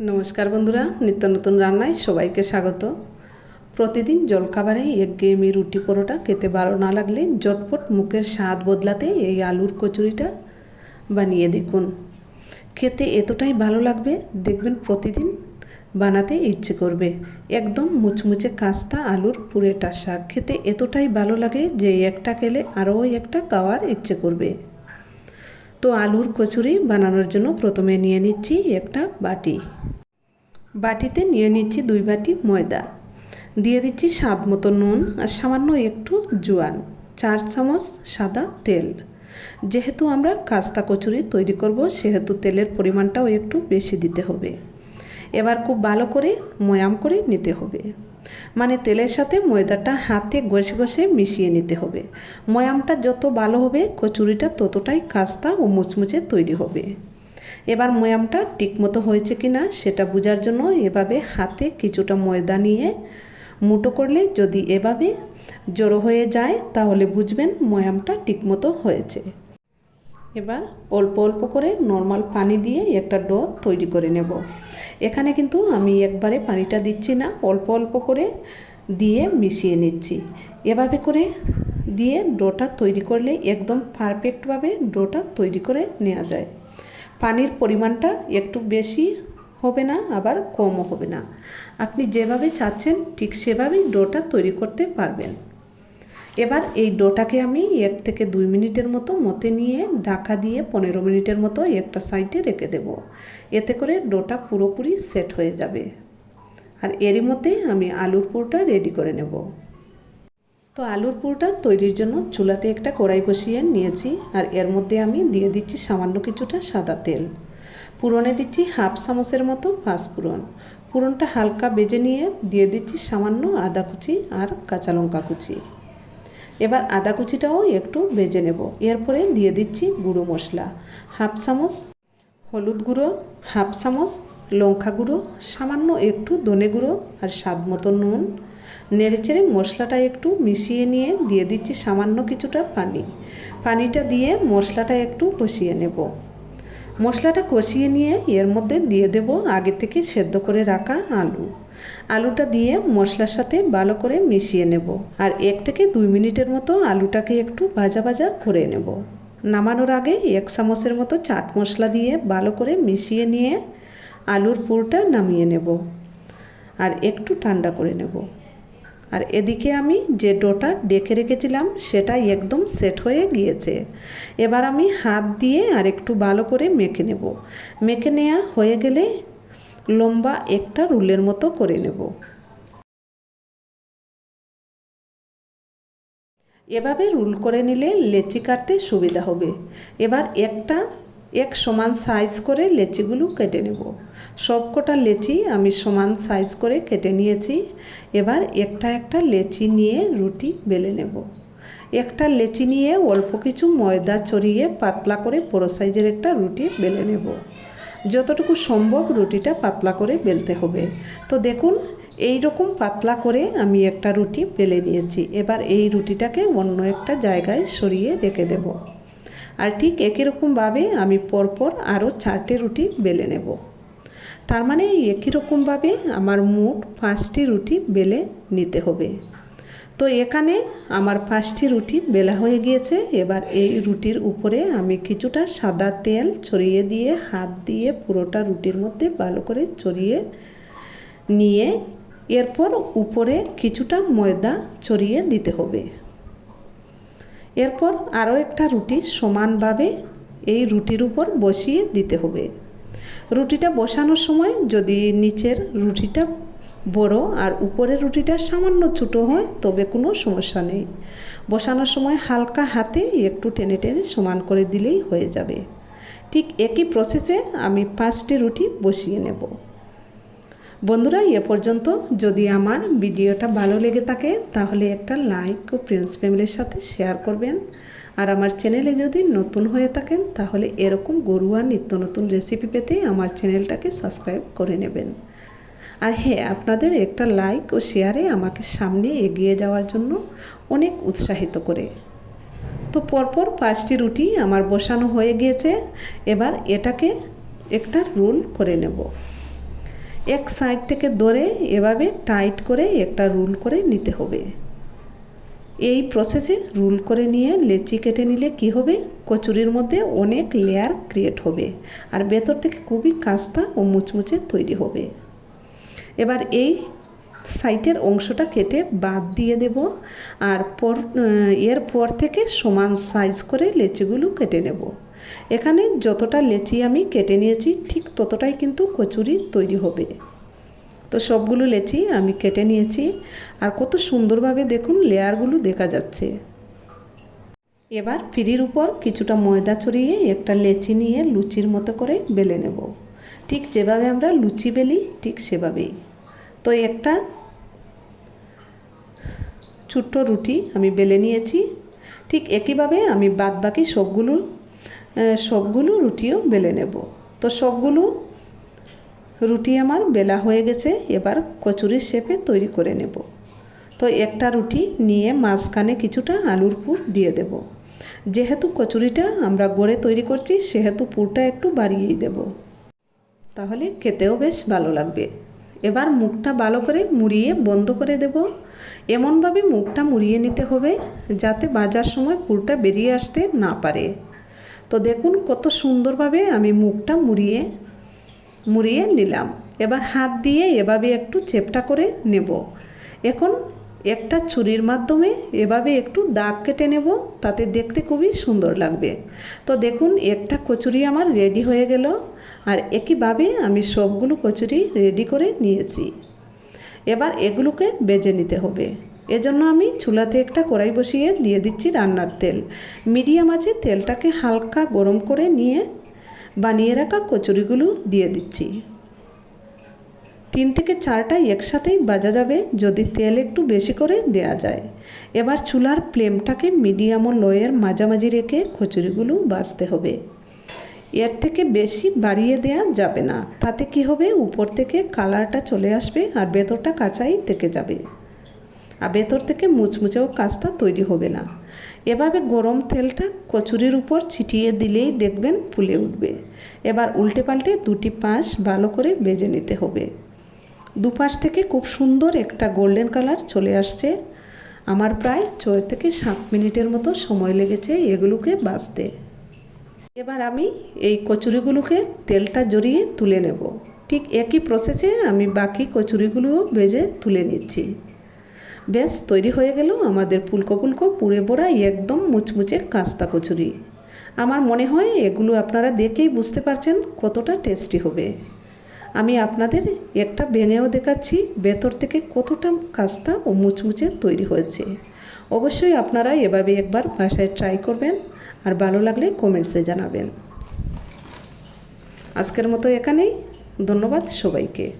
নমস্কার বন্ধুরা, নিত্য নতুন রান্নায় সবাইকে স্বাগত। প্রতিদিন জলখাবারে এক গেমি রুটি পরোটা খেতে ভালো না লাগলে জটপট মুখের স্বাদ বদলাতে এই আলুর কচুরিটা বানিয়ে দেখুন। খেতে এতটাই ভালো লাগবে, দেখবেন প্রতিদিন বানাতে ইচ্ছে করবে। একদম মুচমুচে কাস্তা আলুর পুরেটা শাক। খেতে এতটাই ভালো লাগে যে একটা খেলে আরও একটা খাওয়ার ইচ্ছে করবে। তো আলুর কচুরি বানানোর জন্য প্রথমে নিয়ে নিচ্ছি একটা বাটি। বাটিতে নিয়ে নিচ্ছি দুই বাটি ময়দা। দিয়ে দিচ্ছি স্বাদ মতো নুন আর সামান্য একটু জোয়ান, চার চামচ সাদা তেল। যেহেতু আমরা কাস্তা কচুরি তৈরি করব, সেহেতু তেলের পরিমাণটাও একটু বেশি দিতে হবে। এবার খুব ভালো করে ময়াম করে নিতে হবে। মানে তেলের সাথে ময়দাটা হাতে ঘষে ঘষে মিশিয়ে নিতে হবে। ময়ামটা যত ভালো হবে, কচুরিটা ততটাই কাস্তা ও মুচমুচে তৈরি হবে। এবার ময়ামটা ঠিকমতো হয়েছে কি না সেটা বোঝার জন্য এভাবে হাতে কিছুটা ময়দা নিয়ে মুটো করলে যদি এভাবে জড়ো হয়ে যায়, তাহলে বুঝবেন ময়ামটা ঠিকমতো হয়েছে। এবার অল্প অল্প করে নর্মাল পানি দিয়ে একটা ডো তৈরি করে নেব। এখানে কিন্তু আমি একবারে পানিটা দিচ্ছি না, অল্প অল্প করে দিয়ে মিশিয়ে নিচ্ছি। এভাবে করে দিয়ে ডোটা তৈরি করলে একদম পারফেক্টভাবে ডোটা তৈরি করে নেওয়া যায়। পানির পরিমাণটা একটু বেশি হবে না, আবার কমও হবে না। আপনি যেভাবে চাচ্ছেন ঠিক সেভাবেই ডোটা তৈরি করতে পারবেন। এবার এই ডোটাকে আমি এক থেকে দুই মিনিটের মতো মতে নিয়ে ঢাকা দিয়ে পনেরো মিনিটের মতো একটা সাইডে রেখে দেব। এতে করে ডোটা পুরোপুরি সেট হয়ে যাবে। আর এরই মধ্যে আমি আলুর পুরটা রেডি করে নেব। তো আলুর পুরটা তৈরির জন্য চুলাতে একটা কড়াই বসিয়ে নিয়েছি আর এর মধ্যে আমি দিয়ে দিচ্ছি সামান্য কিছুটা সাদা তেল। পুরনে দিচ্ছি হাফ চামচের মতো পাঁচফোড়ন পুরনটা হালকা বেজে নিয়ে দিয়ে দিচ্ছি সামান্য আদা কুচি আর কাঁচা লঙ্কা কুচি। এবার আদা কুচিটাও একটু ভেজে নেব। এরপরে দিয়ে দিচ্ছি গুঁড়ো মশলা। হাফ চামচ হলুদ গুঁড়ো, হাফ চামচ লঙ্কা গুঁড়ো, সামান্য একটু ধনে গুঁড়ো আর স্বাদ মতো নুন। নেড়েচেড়ে মশলাটা একটু মিশিয়ে নিয়ে দিয়ে দিচ্ছি সামান্য কিছুটা পানি। পানিটা দিয়ে মশলাটা একটু কষিয়ে নেব। মশলাটা কষিয়ে নিয়ে এর মধ্যে দিয়ে দেব আগে থেকে সেদ্ধ করে রাখা আলু। আলুটা দিয়ে মশলার সাথে ভালো করে মিশিয়ে নেব। আর এক থেকে দুই মিনিটের মতো আলুটাকে একটু ভাজা ভাজা করে নেব। নামানোর আগে এক চামচের মতো চাট মশলা দিয়ে ভালো করে মিশিয়ে নিয়ে আলুর পুরটা নামিয়ে নেব। আর একটু ঠান্ডা করে নেব। আর এদিকে আমি যে ডোটা ডেকে রেখেছিলাম সেটা একদম সেট হয়ে গিয়েছে। এবার আমি হাত দিয়ে আর একটু ভালো করে মেখে নেব। মেখে নেওয়া হয়ে গেলে লম্বা একটা রুলের মতো করে নেব। এভাবে রুল করে নিলে লেচি কাটতে সুবিধা হবে। এবার একটা, এক সমান সাইজ করে লেচিগুলো কেটে নেব। সবকটা লেচি আমি সমান সাইজ করে কেটে নিয়েছি। এবার একটা একটা লেচি নিয়ে রুটি বেলে নেব। একটা লেচি নিয়ে অল্প কিছু ময়দা চড়িয়ে পাতলা করে বড়ো সাইজের একটা রুটি বেলে নেব। যতটুকু সম্ভব রুটিটা পাতলা করে বেলতে হবে। তো দেখুন এই রকম পাতলা করে আমি একটা রুটি বেলে নিয়েছি। এবার এই রুটিটাকে অন্য একটা জায়গায় সরিয়ে রেখে দেব। আর ঠিক একই রকমভাবে আমি পরপর আরও চারটে রুটি বেলে নেব। তার মানে একই রকমভাবে আমার মোট পাঁচটি রুটি বেলে নিতে হবে। তো এখানে আমার পাঁচটি রুটি বেলা হয়ে গিয়েছে। এবার এই রুটির উপরে আমি কিছুটা সাদা তেল ছড়িয়ে দিয়ে, হাত দিয়ে পুরোটা রুটির মধ্যে ভালো করে ছড়িয়ে নিয়ে, এরপর উপরে কিছুটা ময়দা ছড়িয়ে দিতে হবে। এরপর আরও একটা রুটি সমানভাবে এই রুটির উপর বসিয়ে দিতে হবে। রুটিটা বসানোর সময় যদি নিচের রুটিটা বড় আর উপরের রুটিটা সামান্য ছোটো হয়, তবে কোনো সমস্যা নেই। বসানোর সময় হালকা হাতে একটু টেনে টেনে সমান করে দিলেই হয়ে যাবে। ঠিক একই প্রসেসে আমি পাঁচটি রুটি বসিয়ে নেব। বন্ধুরা, এ পর্যন্ত। যদি আমার ভিডিওটা ভালো লেগে থাকে, তাহলে একটা লাইক ও ফ্রেন্ডস ফ্যামিলির সাথে শেয়ার করবেন। আর আমার চ্যানেলে যদি নতুন হয়ে থাকেন, তাহলে এরকম গরুয়া নিত্য নতুন রেসিপি পেতে আমার চ্যানেলটাকে সাবস্ক্রাইব করে নেবেন। আর হ্যাঁ আপনাদের একটা লাইক ও শেয়ারে আমাকে সামনে এগিয়ে যাওয়ার জন্য অনেক উৎসাহিত করে। তো পরপর পাঁচটি রুটি আমার বসানো হয়ে গিয়েছে। এবার এটাকে একটা রোল করে নেব। এক সাইড থেকে ধরে এভাবে টাইট করে একটা রুল করে নিতে হবে। এই প্রসেসে রুল করে নিয়ে লেচি কেটে নিলে কি হবে? কচুরির মধ্যে অনেক লেয়ার ক্রিয়েট হবে। আর ভেতর থেকে খুবই কাস্তা ও মুচমুচে তৈরি হবে। এবার এই সাইটের অংশটা কেটে বাদ দিয়ে দেব আর পর এর পর থেকে সমান সাইজ করে লেচিগুলো কেটে নেব। এখানে যতটা লেচি আমি কেটে নিয়েছি, ঠিক ততটাই কিন্তু কচুরি তৈরি হবে। তো সবগুলো লেচি আমি কেটে নিয়েছি আর কত সুন্দরভাবে দেখুন লেয়ারগুলো দেখা যাচ্ছে। এবার ফিরির উপর কিছুটা ময়দা ছড়িয়ে একটা লেচি নিয়ে লুচির মতো করে বেলে নেব। ঠিক যেভাবে আমরা লুচি বেলি, ঠিক সেভাবেই। তো একটা ছোট্ট রুটি আমি বেলে নিয়েছি। ঠিক একইভাবে আমি বাদ বাকি সবগুলো সবগুলো রুটিও বেলে নেব। তো সবগুলো রুটি আমার বেলা হয়ে গেছে, এবার কচুরির শেপে তৈরি করে নেব। তো একটা রুটি নিয়ে মাঝখানে কিছুটা আলুর পুর দিয়ে দেব। যেহেতু কচুরিটা আমরা গড়ে তৈরি করছি, সেহেতু পুরটা একটু বাড়িয়েই দেব। তাহলে খেতেও বেশ ভালো লাগবে। এবার মুখটা ভালো করে মুড়িয়ে বন্ধ করে দেব। এমনভাবে মুখটা মুড়িয়ে নিতে হবে যাতে বাজার সময় পুরটা বেরিয়ে আসতে না পারে। তো দেখুন কত সুন্দরভাবে আমি মুখটা মুড়িয়ে মুড়িয়ে নিলাম। এবার হাত দিয়ে এভাবে একটু চেপটা করে নেব। এখন একটা ছুরির মাধ্যমে এভাবে একটু দাগ কেটে নেব, তাতে দেখতে খুবই সুন্দর লাগবে। তো দেখুন, একটা কচুরি আমার রেডি হয়ে গেল, আর একইভাবে আমি সবগুলো কচুরি রেডি করে নিয়েছি। এবার এগুলোকে বেজে নিতে হবে। এজন্য আমি চুলাতে একটা কড়াই বসিয়ে দিয়ে দিচ্ছি রান্নার তেল। মিডিয়াম আছে তেলটাকে হালকা গরম করে নিয়ে বানিয়ে রাখা কচুরিগুলো দিয়ে দিচ্ছি। তিন থেকে চারটা একসাথেই বাজা যাবে যদি তেল একটু বেশি করে দেয়া যায়। এবার চুলার ফ্লেমটাকে মিডিয়াম ও লোয়ের মাঝামাঝি রেখে কচুরিগুলো বাজতে হবে। এর থেকে বেশি বাড়িয়ে দেয়া যাবে না। তাতে কি হবে? উপর থেকে কালারটা চলে আসবে আর ভেতরটা কাঁচাই থেকে যাবে। আর ভেতর থেকে মুচমুচেও কাজটা তৈরি হবে না। এভাবে গরম তেলটা কচুরির উপর ছিটিয়ে দিলেই দেখবেন ফুলে উঠবে। এবার উল্টে পাল্টে দুটি পাশ ভালো করে বেজে নিতে হবে। দুপাশ থেকে খুব সুন্দর একটা গোল্ডেন কালার চলে আসছে। আমার প্রায় ছয় থেকে সাত মিনিটের মতো সময় লেগেছে এগুলোকে বাজতে এবার আমি এই কচুরিগুলোকে তেলটা জড়িয়ে তুলে নেব। ঠিক একই প্রসেসে আমি বাকি কচুরিগুলোও ভেজে তুলে নিচ্ছি। বেশ, তৈরি হয়ে গেল আমাদের ফুলকো ফুলকো পুড়ে বোড়া একদম মুচমুচে কাস্তা কচুরি। আমার মনে হয় এগুলো আপনারা দেখেই বুঝতে পারছেন কতটা টেস্টি হবে। আমি আপনাদের একটা ভেঙেও দেখাচ্ছি, ভেতর থেকে কতটা কাস্তা ও মুচমুচে তৈরি হয়েছে। অবশ্যই আপনারা এভাবে একবার বাসায় ট্রাই করবেন আর ভালো লাগলে কমেন্টসে জানাবেন। আজকের মতো এখানেই, ধন্যবাদ সবাইকে।